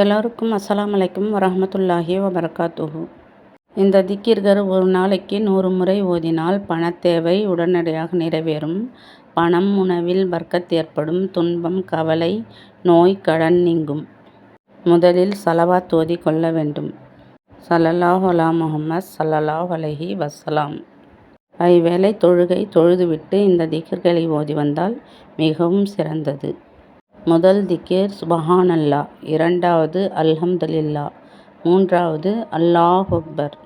எல்லோருக்கும் அஸ்லாம் அலைக்கும் வரமத்துல்லாஹி வபரகாத்துஹு. இந்த திக்கிர்கர் ஒரு நாளைக்கு நூறு முறை ஓதினால் பணத்தேவை உடனடியாக நிறைவேறும். பணம் உணவில் வர்க்கத் ஏற்படும். துன்பம் கவலை நோய் கடன் நீங்கும். முதலில் சலவாத் ஓதி கொள்ள வேண்டும். ஸல்லல்லாஹு அலா சல்லாஹ் அலஹி வசலாம் ஐவேளை தொழுகை தொழுதுவிட்டு இந்த திகர்களை ஓதி வந்தால் மிகவும் சிறந்தது. முதல் திக்கேர் சுபஹானல்லா. இரண்டாவது அல்ஹம்துலில்லா. மூன்றாவது அல்லாஹ் அக்பர்.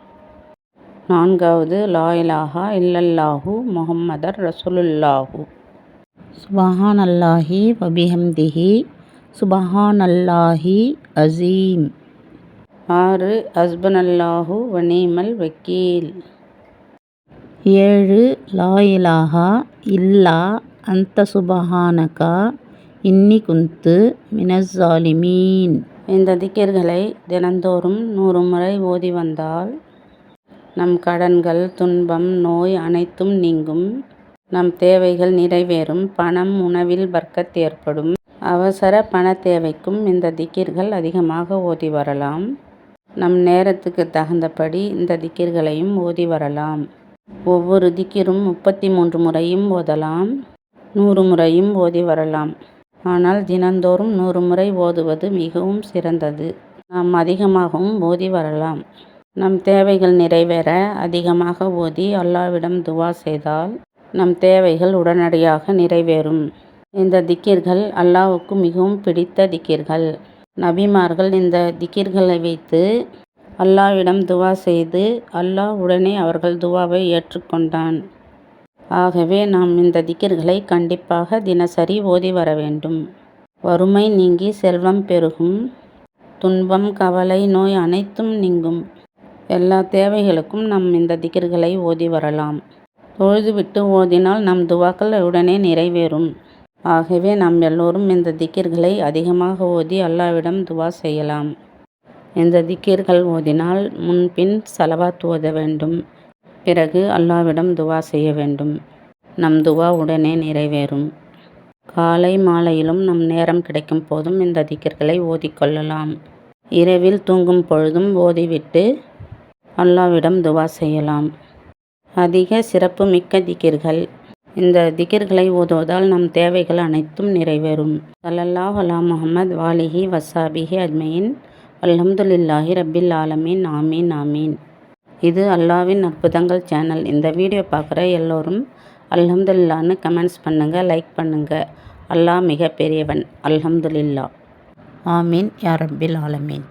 நான்காவது லா இலாஹா இல்லல்லாஹு முஹம்மதர் ரசூலுல்லாஹு. சுபஹானல்லாஹி வபிஹம்திஹி. சுபஹானல்லாஹி அசீம் ஆறு ஹஸ்பன் அல்லாஹு வனீமல் வக்கீல். ஏழு லா இலாஹா இல்லா. அந்த சுபஹானகா. இன்னி குந்து மினஸ்ஸாலிமீன். இந்த திக்கிர்களை தினந்தோறும் நூறு முறை ஓதி வந்தால் நம் கடன்கள் துன்பம் நோய் அனைத்தும் நீங்கும். நம் தேவைகள் நிறைவேறும். பணம் உணவில் பர்க்கத் ஏற்படும். அவசர பண தேவைக்கும் இந்த திக்கிர்கள் அதிகமாக ஓதி வரலாம். நம் நேரத்துக்கு தகுந்தபடி இந்த திக்கிர்களையும் ஓதி வரலாம். ஒவ்வொரு திக்கிரும் முப்பத்தி மூன்று முறையும் ஓதலாம். நூறு முறையும் ஓதி வரலாம். ஆனால் தினந்தோறும் நூறு முறை ஓதுவது மிகவும் சிறந்தது. நாம் அதிகமாகவும் ஓதி வரலாம். நம் தேவைகள் நிறைவேற அதிகமாக ஓதி அல்லாவிடம் துவா செய்தால் நம் தேவைகள் உடனடியாக நிறைவேறும். இந்த திக்கிர்கள் அல்லாவுக்கு மிகவும் பிடித்த திக்கிர்கள். நபிமார்கள் இந்த திக்கிர்களை வைத்து அல்லாவிடம் துவா செய்து அல்லாஹ் உடனே அவர்கள் துவாவை ஏற்றுக்கொண்டான். ஆகவே நாம் இந்த திக்கிர்களை கண்டிப்பாக தினசரி ஓதி வர வேண்டும். வறுமை நீங்கி செல்வம் பெருகும். துன்பம் கவலை நோய் அனைத்தும் நீங்கும். எல்லா தேவைகளுக்கும் நாம் இந்த திக்கிர்களை ஓதி வரலாம். தொழுதுவிட்டு ஓதினால் நம் துவாக்கள் உடனே நிறைவேறும். ஆகவே நாம் எல்லோரும் இந்த திக்கிர்களை அதிகமாக ஓதி அல்லாவிடம் துவா செய்யலாம். இந்த திக்கிர்கள் ஓதினால் முன்பின் சலவாத் ஓத வேண்டும். பிறகு அல்லாவிடம் துவா செய்ய வேண்டும். நம் துவா உடனே நிறைவேறும். காலை மாலையிலும் நம் நேரம் கிடைக்கும் போதும் இந்த திக்கர்களை ஓதிக்கொள்ளலாம் இரவில் தூங்கும் பொழுதும் ஓதிவிட்டு அல்லாவிடம் துவா செய்யலாம். அதிக சிறப்பு மிக்க திக்கிர்கள் இந்த திகிர்களை ஓதுவதால் நம் தேவைகள் அனைத்தும் நிறைவேறும். சல்லல்லாஹ் அலா முகமது வாலிஹி வசாபிஹி அஜ்மயின் அல்ஹம்துலில்லாஹி ரபில் ஆலமீன். ஆமீன் ஆமீன். இது அல்லாவின் அற்புதங்கள் சேனல் இந்த வீடியோ பார்க்குற எல்லோரும் அல்ஹம்துல்லான்னு கமெண்ட்ஸ் பண்ணுங்கள் லைக் பண்ணுங்கள் அல்லாஹ் மிக பெரியவன் அல்ஹம்துலில்லா ஆமீன். யா ரப்பில் ஆலமீன்.